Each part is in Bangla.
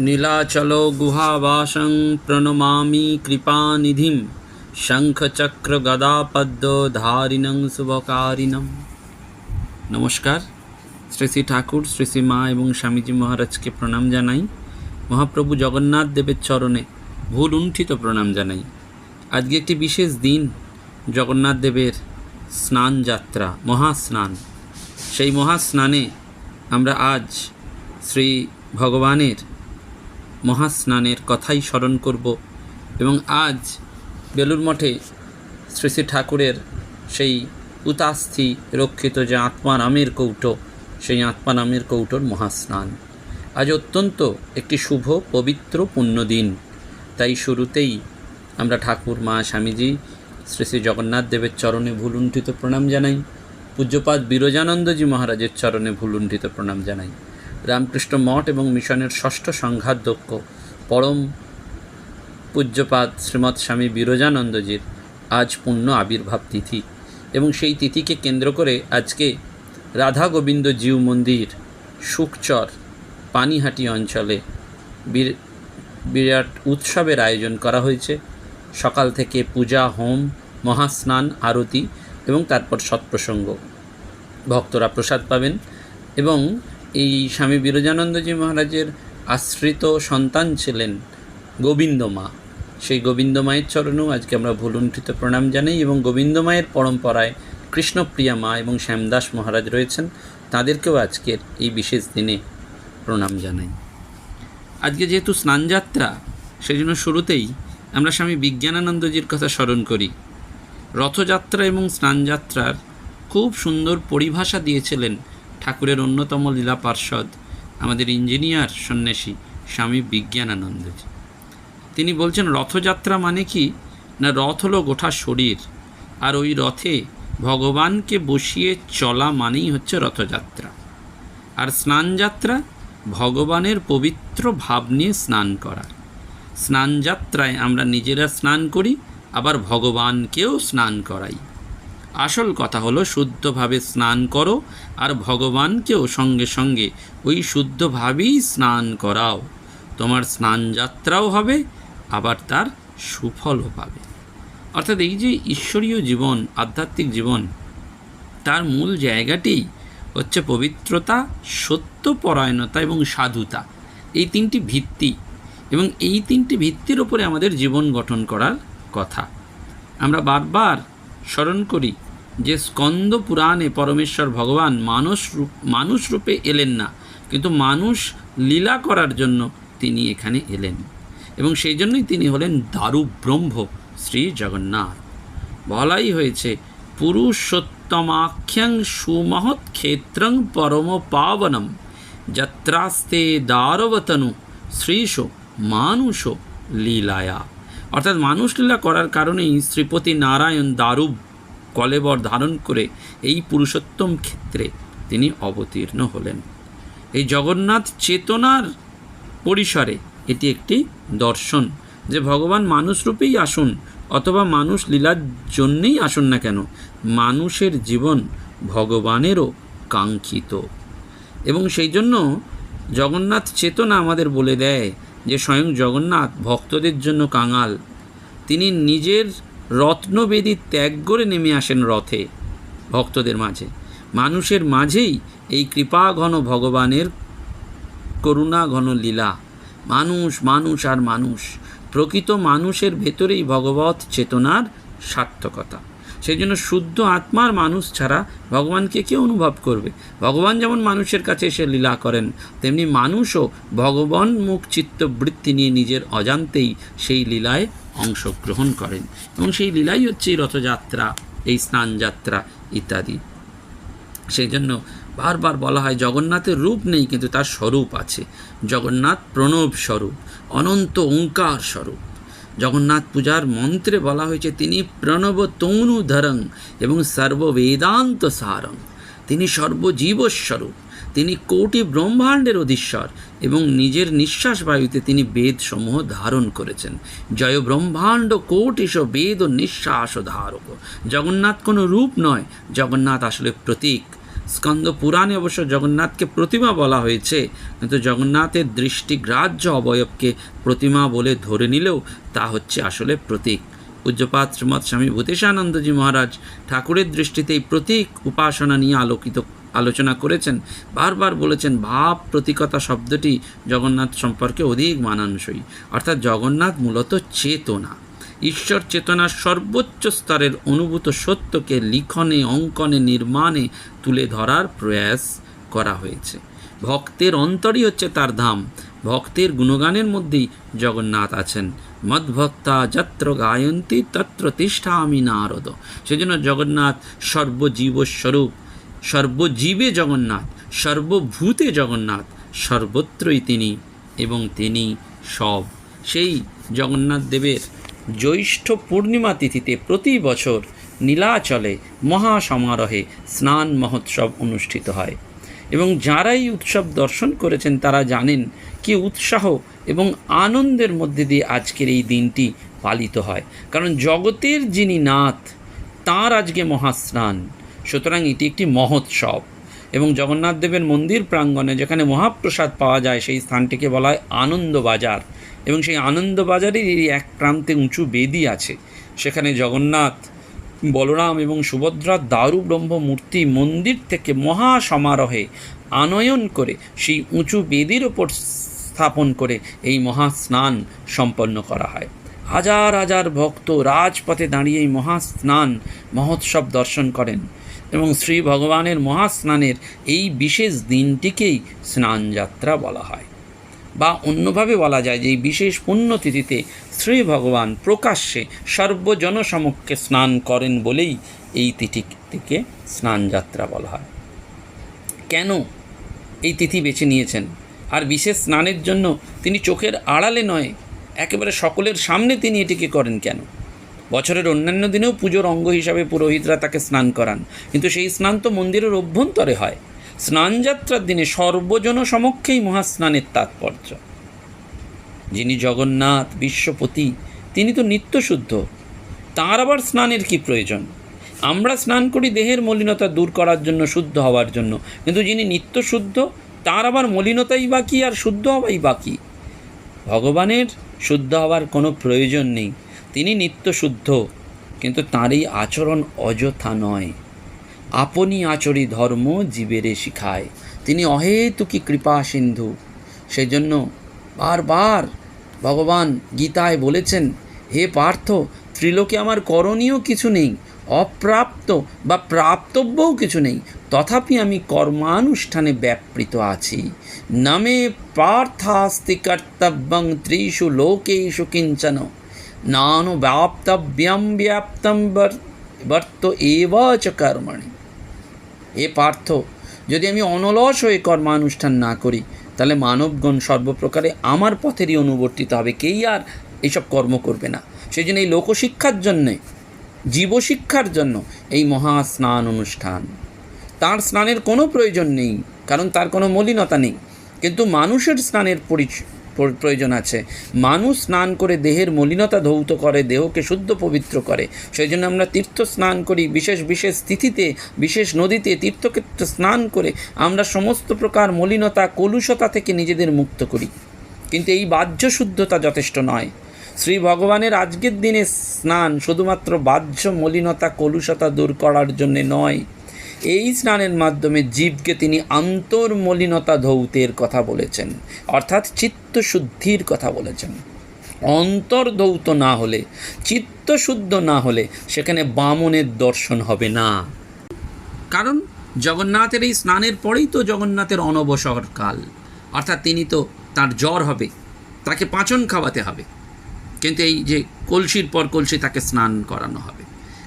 नीलाचलो गुहावासं प्रणमामि कृपानिधिं শঙ্খচক্র গদাপদ্ম ধারিণং শুভকারিণম। নমস্কার। শ্রী শ্রী ঠাকুর শ্রী শ্রী মা এবং স্বামীজি মহারাজকে প্রণাম জানাই। মহাপ্রভু জগন্নাথ দেবের চরণে ভুল উণ্ঠিত প্রণাম জানাই। আজকে একটি বিশেষ দিন, জগন্নাথ দেবের স্নান যাত্রা, মহাস্নান। সেই মহাস্নানে আমরা আজ শ্রী ভগবানের মহাস্নানের কথাই স্মরণ করব এবং আজ বেলুর মঠে শ্রী শ্রী ঠাকুরের সেই উতাস্থি রক্ষিত যে আত্মারামের কৌটো, সেই আত্মারামের কৌটোর মহাস্নান। আজ অত্যন্ত একটি শুভ, পবিত্র পুণ্যদিন তাই শুরুতেই আমরা ঠাকুর, মা, স্বামীজি, শ্রী শ্রী জগন্নাথ দেবের চরণে ভুলুণ্ঠিত প্রণাম জানাই। পূজ্যপাদ বিরজানন্দজি মহারাজের চরণে ভুলুণ্ঠিত প্রণাম জানাই। রামকৃষ্ণ মঠ এবং মিশনের ষষ্ঠ সংঘাধ্যক্ষ, পরম পূজ্যপাদ শ্রীমৎ স্বামী বিরজানন্দজির আজ পূর্ণ আবির্ভাব তিথি এবং সেই তিথিকে কেন্দ্র করে আজকে রাধা গোবিন্দ জিউ মন্দির সুকচর পানিহাটি অঞ্চলে বিরাট উৎসবের আয়োজন করা হয়েছে। সকাল থেকে পূজা, হোম, মহাস্নান, আরতি এবং তারপর সৎপ্রসঙ্গ। ভক্তরা প্রসাদ পাবেন এবং এই স্বামী বিরজানন্দজি মহারাজের আশ্রিত সন্তান ছিলেন গোবিন্দ মা সেই গোবিন্দ মায়ের চরণেও আজকে আমরা ভুলুণ্ঠিত প্রণাম জানাই এবং গোবিন্দ মায়ের পরম্পরায় কৃষ্ণপ্রিয়া মা এবং শ্যামদাস মহারাজ রয়েছেন, তাদেরকেও আজকের এই বিশেষ দিনে প্রণাম জানাই। আজকে যেহেতু স্নানযাত্রা সেই জন্য শুরুতেই আমরা স্বামী বিজ্ঞানানন্দজির কথা স্মরণ করি। রথযাত্রা এবং স্নানযাত্রার খুব সুন্দর পরিভাষা দিয়েছিলেন ঠাকুরের অন্যতম লীলা পার্ষদ আমাদের ইঞ্জিনিয়ার সন্ন্যাসী স্বামী বিজ্ঞানানন্দজি। তিনি বলছেন, রথযাত্রা মানে কি? না, রথ হলো গোটা শরীর। আর ওই রথে ভগবানকে বসিয়ে চলা মানেই হচ্ছে রথযাত্রা। আর স্নানযাত্রা? ভগবানের পবিত্র ভাব নিয়ে স্নান করা। স্নানযাত্রায় আমরা নিজেরা স্নান করি, আবার ভগবানকেও স্নান করাই। আসল কথা হলো, শুদ্ধভাবে স্নান করো আর ভগবানকেও সঙ্গে সঙ্গে ওই শুদ্ধভাবেই স্নান করাও। তোমার স্নানযাত্রাও হবে আবার তার সুফলও পাবে। অর্থাৎ এই যে ঈশ্বরীয় জীবন, আধ্যাত্মিক জীবন, তার মূল জায়গাটি হচ্ছে পবিত্রতা, সত্যপরায়ণতা এবং সাধুতা। এই তিনটি ভিত্তি এবং এই তিনটি ভিত্তির ওপরে আমাদের জীবন গঠন করার কথা। আমরা বারবার স্মরণ করি যে স্কন্দ পুরাণে পরমেশ্বর ভগবান মানুষ রূপ মানুষ রূপে এলেন না, কিন্তু মানুষ লীলা করার জন্য তিনি এখানে এলেন। এবং সেই জন্যই তিনি হলেন দারু ব্রহ্ম শ্রী জগন্নাথ। বলাই হয়েছে, পুরুষোত্তমাখ্যং সুমহৎ ক্ষেত্রং পরম পাবনম। যত্রাস্তে দারবতনু শ্রীশ মানুষ লীলায়া। অর্থাৎ মানুষ লীলা করার কারণেই শ্রীপতি নারায়ণ দারুব কলেবর ধারণ করে এই পুরুষোত্তম ক্ষেত্রে তিনি অবতীর্ণ হলেন। এই জগন্নাথ চেতনার পরিসরে এটি একটি দর্শন যে ভগবান মানুষরূপেই আসুন অথবা মানুষ লীলার জন্যেই আসুন না কেন, মানুষের জীবন ভগবানেরও কাঙ্ক্ষিত। এবং সেই জন্য জগন্নাথ চেতনা আমাদের বলে দেয় যে স্বয়ং জগন্নাথ ভক্তদের জন্য কাঙাল। তিনি নিজের রত্নবেদী ত্যাগ করে নেমে আসেন রথে ভক্তদের মাঝে। মানুষের মাঝেই এই কৃপা ঘন ভগবানের করুণা ঘন লীলা মানুষ মানুষ আর মানুষ। প্রকৃত মানুষের ভেতরেই ভগবত চেতনার সার্থকতা। সেই জন্য শুদ্ধ আত্মার মানুষ ছাড়া ভগবানকে কে অনুভব করবে? ভগবান যেমন মানুষের কাছে এসে লীলা করেন, তেমনি মানুষও ভগবান মুখ চিত্তবৃত্তি নিয়ে নিজের অজান্তেই সেই লীলায় অংশগ্রহণ করেন। এবং সেই লীলাই হচ্ছে এই রথযাত্রা, এই স্নানযাত্রা ইত্যাদি। সেই জন্য বারবার বলা হয়, জগন্নাথের রূপ নেই কিন্তু তার স্বরূপ আছে। জগন্নাথ প্রণব স্বরূপ, অনন্ত ওঙ্কার স্বরূপ। জগন্নাথ পূজার মন্ত্রে বলা হয়েছে, তিনি প্রণব তনু ধরং এবং সর্ববেদান্ত সারং। তিনি সর্বজীবস্বরূপ তিনি কোটি ব্রহ্মাণ্ডের অধীশ্বর এবং নিজের নিঃশ্বাস বায়ুতে তিনি বেদসমূহ ধারণ করেছেন। জয় ব্রহ্মাণ্ড কোটিশ বেদ ও নিঃশ্বাস ধারক। জগন্নাথ কোনো রূপ নয়, জগন্নাথ আসলে প্রতীক। স্কন্দ পুরাণে অবশ্য জগন্নাথকে প্রতিমা বলা হয়েছে। কিন্তু জগন্নাথের দৃষ্টিগ্রাহ্য অবয়বকে প্রতিমা বলে ধরে নিলেও তা হচ্ছে আসলে প্রতীক। পূজ্যপাত শ্রীমৎ স্বামী ভূতেশানন্দজি মহারাজ ঠাকুরের দৃষ্টিতে এই প্রতীক উপাসনা নিয়ে আলোকিত, আলোচনা করেছেন। বারবার বলেছেন, ভাব প্রতীকতা শব্দটি জগন্নাথ সম্পর্কে অধিক মানানসই। অর্থাৎ জগন্নাথ মূলত চেতনা। ঈশ্বর চেতনার সর্বোচ্চ স্তরের অনুভূত সত্যকে লিখনে, অঙ্কনে, নির্মাণে তুলে ধরার প্রয়াস করা হয়েছে। ভক্তের অন্তরই হচ্ছে তার ধাম। ভক্তের গুণগানের মধ্যেই জগন্নাথ আছেন। মদ্ভক্তা যত্র গায়ন্তী তত্র তিষ্ঠামি নারদ। সেজন্য জগন্নাথ সর্বজীবস্বরূপ সর্বজীবে জগন্নাথ, সর্বভূতে জগন্নাথ, সর্বত্রই তিনি এবং তিনি সব। সেই জগন্নাথ দেবের জ্যৈষ্ঠ পূর্ণিমা তিথিতে প্রতি বছর নীলাচলে মহাসমারোহে স্নান মহোৎসব অনুষ্ঠিত হয়। এবং যারাই উৎসব দর্শন করেছেন, তারা জানেন কি উৎসাহ এবং আনন্দের মধ্যে দিয়ে আজকের এই দিনটি পালিত হয়। কারণ জগতের যিনি নাথ, তাঁর আজকে মহাস্নান। সুতরাং এটি একটি মহোৎসব। এবং জগন্নাথ দেবের মন্দির প্রাঙ্গণে যেখানে মহাপ্রসাদ পাওয়া যায়, সেই স্থানটিকে বলা হয় আনন্দ বাজার। এবং সেই আনন্দ বাজারেরই এক প্রান্তে উঁচু বেদি আছে। সেখানে জগন্নাথ, বলরাম এবং সুভদ্রার দারু ব্রহ্ম মূর্তি মন্দির থেকে মহা সমারোহে আনয়ন করে সেই উঁচু বেদির ওপর স্থাপন করে এই মহা স্নান সম্পন্ন করা হয়। হাজার হাজার ভক্ত রাজপথে দাঁড়িয়ে এই মহাস্নান, মহোৎসব দর্শন করেন। এবং শ্রী ভগবানের মহাস্নানের এই বিশেষ দিনটিকেই স্নানযাত্রা বলা হয়। বা অন্যভাবে বলা যায় যে এই বিশেষ পুণ্যতিথিতে শ্রী ভগবান প্রকাশ্যে সর্বজনসমক্ষে স্নান করেন বলেই এই তিথিটিকে স্নানযাত্রা বলা হয়। কেন এই তিথি বেছে নিয়েছেন? আর বিশেষ স্নানের জন্য তিনি চোখের আড়ালে নয়, একেবারে সকলের সামনে তিনি এটিকে করেন কেন? বছরের অন্যান্য দিনেও পুজোর অঙ্গ হিসাবে পুরোহিতরা তাকে স্নান করান। কিন্তু সেই স্নান তো মন্দিরের অভ্যন্তরে হয়। স্নানযাত্রার দিনে সর্বজন সমক্ষেই মহাস্নানের তাৎপর্য। যিনি জগন্নাথ, বিশ্বপতি, তিনি তো নিত্যশুদ্ধ। তাঁর আবার স্নানের কি প্রয়োজন? আমরা স্নান করি দেহের মলিনতা দূর করার জন্য, শুদ্ধ হওয়ার জন্য। কিন্তু যিনি নিত্যশুদ্ধ, তার আবার মলিনতাই বাকি আর শুদ্ধ হওয়াই বাকি ভগবানের শুদ্ধ হওয়ার কোনো প্রয়োজন নেই। তিনি নিত্য শুদ্ধ, কিন্তু তাঁর এই আচরণ অযথা নয়। আপনি আচরি ধর্ম জীবেরে শিখায়। তিনি অহেতুকি কৃপা সিন্ধু। সেজন্য বারবার ভগবান গীতায় বলেছেন, হে পার্থ, ত্রিলোকে আমার করণীয় কিছু নেই, অপ্রাপ্ত বা প্রাপ্তব্যও কিছু নেই। তথাপি আমি কর্মানুষ্ঠানে ব্যাপৃত আছি। নামে পার্থাস্তি কর্তব্যং ত্রিষু লোকেষু কিঞ্চন। নানু ব্যাপ্তব্যম ব্যাপ্তম বর্ত এব চ এ পার্থ যদি আমি অনলস হয়ে কর্মানুষ্ঠান না করি, তাহলে মানবগণ সর্বপ্রকারে আমার পথেরই অনুবর্তিত হবে। কেই আর এইসব কর্ম করবে না? সেই জন্য এই লোকশিক্ষার জন্যে, জীবশিক্ষার জন্য এই মহা স্নান অনুষ্ঠান। তার স্নানের কোনো প্রয়োজন নেই, কারণ তার কোনো মলিনতা নেই। কিন্তু মানুষের স্নানের পরিচয় প্রয়োজন আছে। মানুষ স্নান করে দেহের মলিনতা ধৌত করে, দেহকে শুদ্ধ পবিত্র করে। সেই জন্য আমরা তীর্থ স্নান করি, বিশেষ বিশেষ তিথিতে, বিশেষ নদীতে তীর্থক্ষেত্রে স্নান করে আমরা সমস্ত প্রকার মলিনতা, কলুষতা থেকে নিজেদের মুক্ত করি। কিন্তু এই বাহ্য শুদ্ধতা যথেষ্ট নয়। শ্রী ভগবানের আজকের দিনে স্নান শুধুমাত্র বাহ্য মলিনতা, কলুষতা দূর করার জন্যে নয়। এই স্নানের মাধ্যমে জীবকে তিনি আন্তর্মলিনতা ধৌতের কথা বলেছেন, অর্থাৎ চিত্তশুদ্ধির কথা বলেছেন। অন্তর্ধৌত না হলে, চিত্তশুদ্ধ না হলে সেখানে বামনের দর্শন হবে না। কারণ জগন্নাথের এই স্নানের পরেই তো জগন্নাথের অনবসর কাল, অর্থাৎ তিনি তো তার জ্বর হবে, তাকে পাচন খাওয়াতে হবে। কিন্তু এই যে কলসির পর কলসি, তাকে স্নান করানো হবে।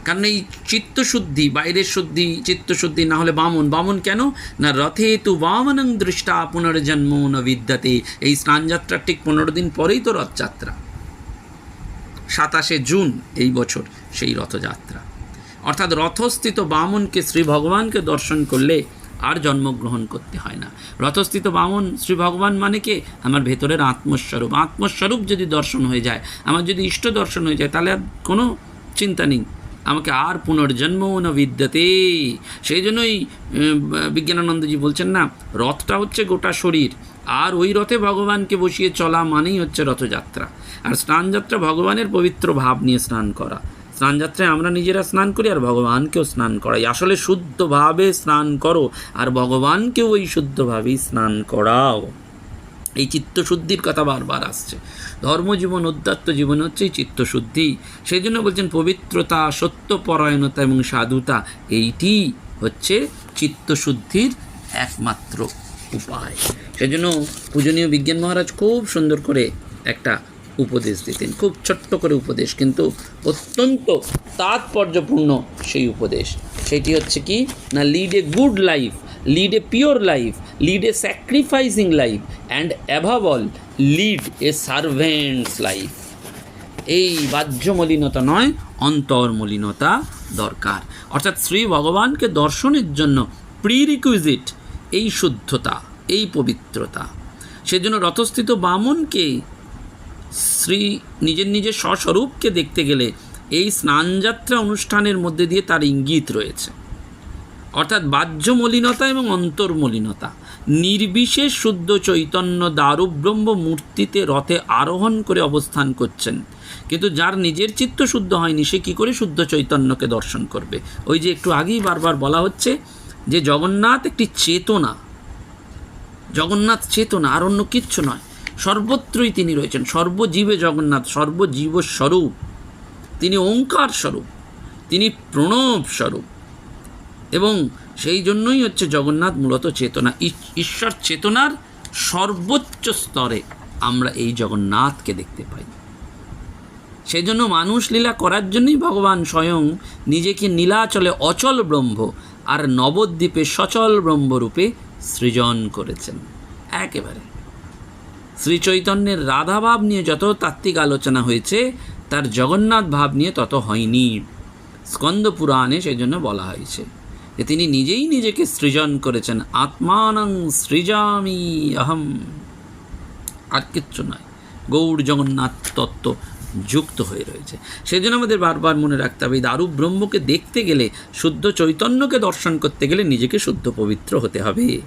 কারণ এই চিত্তশুদ্ধি, বাইরের শুদ্ধি, চিত্তশুদ্ধি না হলে বামন। বামন কেন? না রথে তু বামনং দৃষ্টা পুনর্জন্ম ন বিদ্যাতে। এই স্নানযাত্রার ঠিক পনেরো দিন পরেই তো রথযাত্রা। সাতাশে জুন এই বছর সেই রথযাত্রা। অর্থাৎ রথস্থিত বামনকে শ্রী ভগবানকে দর্শন করলে আর জন্মগ্রহণ করতে হয় না। রথস্থিত বামন শ্রী ভগবান মানে কে? আমার ভেতরের আত্মস্বরূপ। আত্মস্বরূপ যদি দর্শন হয়ে যায়, আমার যদি ইষ্ট দর্শন হয়ে যায়, তাহলে আর কোনো চিন্তা নেই। আমাকে আর পুনর্জন্ম ন বিদ্যাতে। সেই জন্যই বিজ্ঞানানন্দজি বলছেন না, রথটা হচ্ছে গোটা শরীর, আর ওই রথে ভগবানকে বসিয়ে চলা মানেই হচ্ছে রথযাত্রা। আর স্নানযাত্রা ভগবানের পবিত্র ভাব নিয়ে স্নান করা। স্নানযাত্রায় আমরা নিজেরা স্নান করি আর ভগবানকেও স্নান করাই। আসলে শুদ্ধভাবে স্নান করো আর ভগবানকেও ওই শুদ্ধভাবেই স্নান করাও। এই চিত্তশুদ্ধির কথা বারবার আসছে। ধর্মজীবন অধ্যাত্ম জীবন হচ্ছে চিত্তশুদ্ধি। সেই জন্য বলছেন পবিত্রতা, সত্যপরায়ণতা এবং সাধুতা, এইটি হচ্ছে চিত্তশুদ্ধির একমাত্র উপায়। সেই জন্য পূজনীয় বিজ্ঞান মহারাজ খুব সুন্দর করে একটা উপদেশ দিতেন, খুব ছোট্ট করে উপদেশ, কিন্তু অত্যন্ত তাৎপর্যপূর্ণ সেই উপদেশ। সেটি হচ্ছে কি? না, lead a good life lead a pure life lead a sacrificing life and above all lead a servants life এই বাহ্য মলিনতা নয় অন্তর মলিনতা দরকার। অর্থাৎ শ্রী ভগবানকে দর্শনের জন্য প্রিরিকুইজিট এই শুদ্ধতা, এই পবিত্রতা। সেজন্য রথস্থিত বামনকে, শ্রী নিজের নিজের স্বস্বরূপকে দেখতে গেলে এই স্নানযাত্রা অনুষ্ঠানের মধ্যে দিয়ে তার ইঙ্গিত রয়েছে। অর্থাৎ বাহ্য মলিনতা এবং অন্তর্মলিনতা। নির্বিশেষ শুদ্ধ চৈতন্য দারুব্রহ্ম মূর্তিতে রথে আরোহণ করে অবস্থান করছেন। কিন্তু যার নিজের চিত্ত শুদ্ধ হয়নি, সে কী করে শুদ্ধ চৈতন্যকে দর্শন করবে? ওই যে একটু আগেই বারবার বলা হচ্ছে যে, জগন্নাথ একটি চেতনা। জগন্নাথ চেতনা, আর অন্য কিচ্ছু নয়। সর্বত্রই তিনি রয়েছেন। সর্বজীবে জগন্নাথ সর্বজীব স্বরূপ তিনি ওঙ্কার স্বরূপ তিনি প্রণব স্বরূপ এবং সেই জন্যই হচ্ছে জগন্নাথ মূলত চেতনা। ঈশ্বর চেতনার সর্বোচ্চ স্তরে আমরা এই জগন্নাথকে দেখতে পাই। সেই জন্য মানুষ লীলা করার জন্যই ভগবান স্বয়ং নিজেকে নীলাচলে অচল ব্রহ্ম আর নবদ্বীপে সচল ব্রহ্মরূপে সৃজন করেছেন। একেবারে। শ্রী চৈতন্যের রাধাভাব নিয়ে যত তাত্ত্বিক আলোচনা হয়েছে, তার জগন্নাথ ভাব নিয়ে তত হয়নি। স্কন্দ পুরাণে সেই জন্য বলা হয়েছে। যে তিনি নিজেই নিজেকে সৃজন করেছেন। আত্মানং সৃজামি আহম। আর কিচ্ছু নয়, গৌড় জগন্নাথ তত্ত্ব যুক্ত হয়ে রয়েছে। সেই জন্য আমাদের বারবার মনে রাখতে হবে দারু ব্রহ্মকে দেখতে গেলে, শুদ্ধ চৈতন্যকে দর্শন করতে গেলে নিজেকে শুদ্ধ পবিত্র হতে হবে।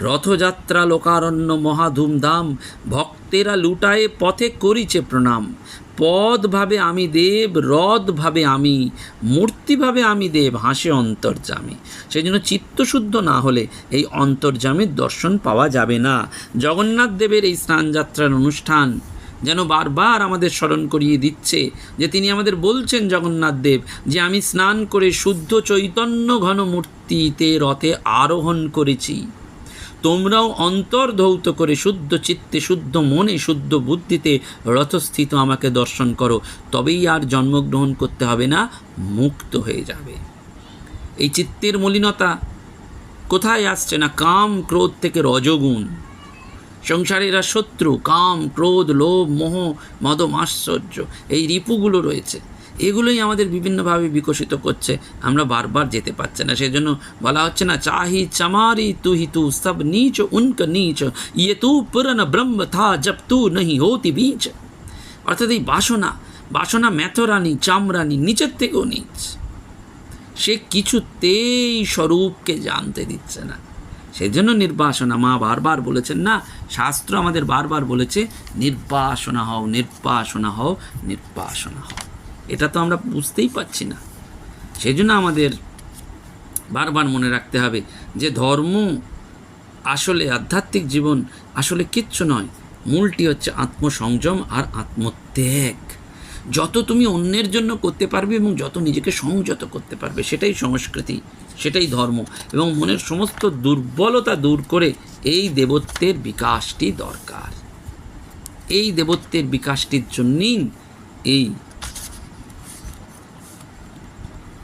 রথযাত্রা, লোকারণ্য মহাধুমধাম ভক্তেরা লুটায়ে পথে করিছে প্রণাম। পদ ভাবে আমি দেব রদ ভাবে আমি মূর্তি ভাবে আমি দেব, হাসে অন্তর্জামী সেই জন্য চিত্তশুদ্ধ না হলে এই অন্তর্জামের দর্শন পাওয়া যাবে না। জগন্নাথ দেবের এই স্নানযাত্রার অনুষ্ঠান যেন বারবার আমাদের স্মরণ করিয়ে দিচ্ছে যে তিনি আমাদের বলছেন, জগন্নাথ দেব, যে আমি স্নান করে শুদ্ধ চৈতন্য ঘন মূর্তিতে রথে আরোহণ করেছি। তোমরাও অন্তর্ধৌত করে শুদ্ধ চিত্তে, শুদ্ধ মনে, শুদ্ধ বুদ্ধিতে রথস্থিত আমাকে দর্শন করো। তবেই আর জন্মগ্রহণ করতে হবে না, মুক্ত হয়ে যাবে। এই চিত্তের মলিনতা কোথায় আসছে না? কাম ক্রোধ থেকে রজগুণ। সংসারেরা শত্রু, কাম, ক্রোধ, লোভ, মোহ, মদম, আশ্চর্য। এই রিপুগুলো রয়েছে। এগুলোই আমাদের বিভিন্নভাবে বিকশিত করছে। আমরা বারবার যেতে পারছে না। সেই জন্য বলা হচ্ছে না, চাহি চামারি তু হি তু সব নীচ, উনক নীচ ইয়ে তু পুরন ব্রহ্ম থা জব তু নহি হতি বীচ। অর্থাৎ এই বাসনা বাসনা ম্যাথরানি, চামরানি নিচের থেকেও নিচ। সে কিছুতেই স্বরূপকে জানতে দিচ্ছে না। সেই জন্য নির্বাসনা, মা বারবার বলেছেন, না, শাস্ত্র আমাদের বারবার বলেছে, নির্বাসনা হও নির্বাসনা হও নির্বাসনা হও। এটা তো আমরা বুঝতেই পারছি না। সেই জন্য আমাদের বারবার মনে রাখতে হবে যে ধর্ম আসলে আধ্যাত্মিক জীবন আসলে কিচ্ছু নয়। মূলটি হচ্ছে আত্মসংযম আর আত্মত্যাগ। যত তুমি অন্যের জন্য করতে পারবে এবং যত নিজেকে সংযত করতে পারবে, সেটাই সংস্কৃতি। সেটাই ধর্ম। এবং মনের সমস্ত দুর্বলতা দূর করে এই দেবত্বের বিকাশটি দরকার। এই দেবত্বের বিকাশটির জন্যই এই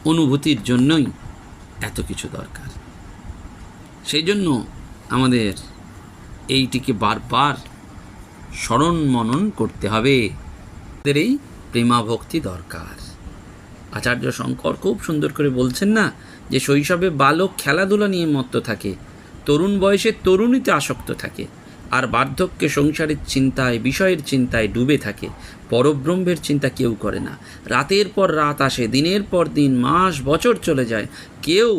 অনুভূতির জন্যই এত কিছু দরকার। সেই জন্য আমাদের এইটিকে বারবার স্মরণ মনন করতে হবে। আমাদের এই প্রেমাভক্তি দরকার। আচার্য শঙ্কর খুব সুন্দর করে বলছেন না যে শৈশবে বালক খেলাধুলা নিয়ে মত্ত থাকে, তরুণ বয়সে তরুণীতে আসক্ত থাকে, আর বার্ধক্যে সংসারের চিন্তায়, বিষয়ের চিন্তায় ডুবে থাকে, পরব্রহ্মের চিন্তা কেউ করে না। রাতের পর রাত আসে, দিনের পর দিন, মাস, বছর চলে যায়, কেউ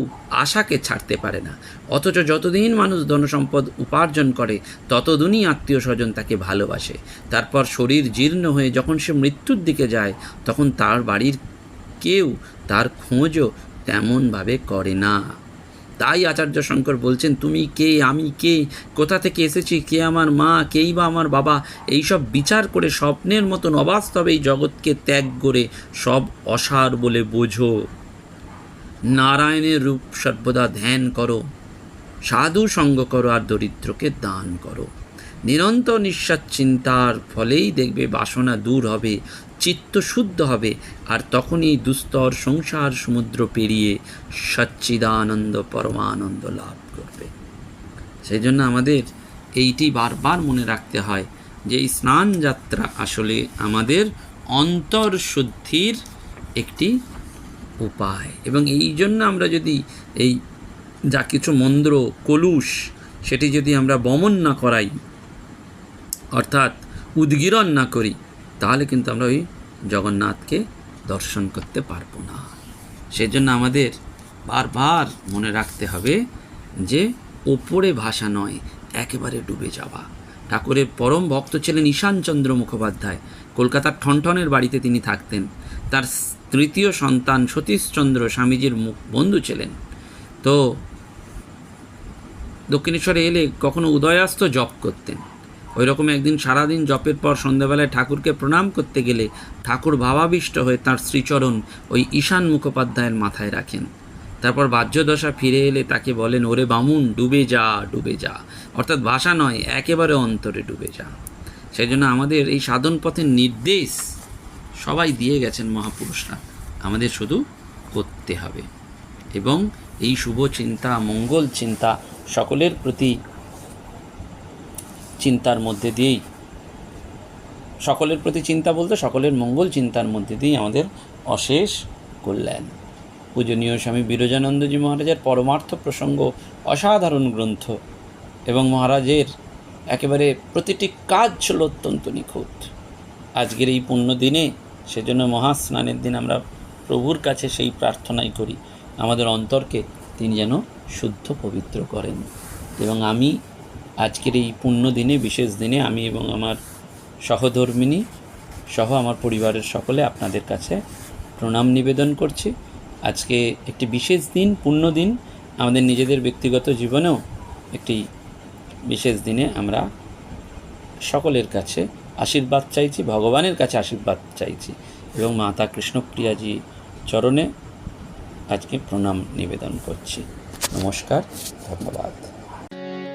আশাকে ছাড়তে পারে না। অথচ যতদিন মানুষ ধনসম্পদ উপার্জন করে, ততদিনই আত্মীয় স্বজন তাকে ভালোবাসে। তারপর শরীর জীর্ণ হয়ে যখন সে মৃত্যুর দিকে যায়, তখন তার বাড়ির কেউ তার খোঁজও তেমনভাবে করে না। তাই আচার্য শঙ্কর বলছেন, তুমি কে? আমি কে? কোথা থেকে এসেছি? কে আমার মা? কেই বা আমার বাবা? এইসব বিচার করে স্বপ্নের মতন অবাস্তবে এই জগৎকে ত্যাগ করে সব অসার বলে বোঝো। নারায়ণের রূপ সর্বদা ধ্যান করো, সাধু সঙ্গ করো আর দরিদ্রকে দান করো। নিরন্তর নিঃশ্বাস চিন্তার ফলেই দেখবে বাসনা দূর হবে। চিত্ত শুদ্ধ হবে, আর তখনই দুস্তর সংসার সমুদ্র পেরিয়ে সচ্চিদানন্দ পরমানন্দ লাভ করবে। সেই জন্য আমাদের এইটি বারবার মনে রাখতে হয় যে এই স্নান যাত্রা আসলে আমাদের অন্তর্শুদ্ধির একটি উপায়। এবং এই জন্য আমরা যদি এই যা কিছু মন্দ্র কলুষ, সেটি যদি আমরা বমন না করাই, অর্থাৎ উদ্গীরণ না করি, তাহলে কিন্তু আমরা ওই জগন্নাথকে দর্শন করতে পারব না। সেজন্য আমাদের বারবার মনে রাখতে হবে যে ওপরে ভাষা নয়, একেবারে ডুবে যাওয়া। ঠাকুরের পরম ভক্ত ছিলেন ঈশানচন্দ্র মুখোপাধ্যায়। কলকাতার ঠনঠনের বাড়িতে তিনি থাকতেন। তার তৃতীয় সন্তান সতীশচন্দ্র স্বামীজির মুখ বন্ধু ছিলেন। তো দক্ষিণেশ্বরে এলে কখনো উদয়াস্ত জপ করতেন। ওই রকম একদিন সারাদিন জপের পর সন্ধ্যাবেলায় ঠাকুরকে প্রণাম করতে গেলে ঠাকুর ভাবাবিষ্ট হয়ে তার শ্রীচরণ ওই ঈশান মুখোপাধ্যায়ের মাথায় রাখেন। তারপর বাহ্যদশা ফিরে এলে তাকে বলেন, ওরে বামুন, ডুবে যা ডুবে যা। অর্থাৎ ভাষা নয়, একেবারে অন্তরে ডুবে যা। সেই জন্য আমাদের এই সাধন পথের নির্দেশ সবাই দিয়ে গেছেন মহাপুরুষরা। আমাদের শুধু করতে হবে। এবং এই শুভ চিন্তা, মঙ্গল চিন্তা সকলের প্রতি চিন্তার মধ্যে দিয়েই। সকলের প্রতি চিন্তা বলতে সকলের মঙ্গল চিন্তার মধ্যে দিয়েই আমাদের অশেষ কল্যাণ। পূজনীয় স্বামী বিরজানন্দজি মহারাজের পরমার্থ প্রসঙ্গ অসাধারণ গ্রন্থ এবং মহারাজের একেবারে প্রতিটি কাজ ছিল অত্যন্ত নিখুঁত। আজকের এই পুণ্য দিনে সেজন্য মহাস্নানের দিন আমরা প্রভুর কাছে সেই প্রার্থনাই করি। আমাদের অন্তরকে তিনি যেন শুদ্ধ পবিত্র করেন এবং আমি আজকের এই পুণ্য দিনে, বিশেষ দিনে আমি এবং আমার সহধর্মিনী সহ আমার পরিবারের সকলে আপনাদের কাছে প্রণাম নিবেদন করছি। আজকে একটি বিশেষ দিন পুণ্য দিন। আমাদের নিজেদের ব্যক্তিগত জীবনেও একটি বিশেষ দিনে আমরা সকলের কাছে আশীর্বাদ চাইছি, ভগবানের কাছে আশীর্বাদ চাইছি এবং মাতা কৃষ্ণপ্রিয়াজি চরণে আজকে প্রণাম নিবেদন করছি। নমস্কার, ধন্যবাদ।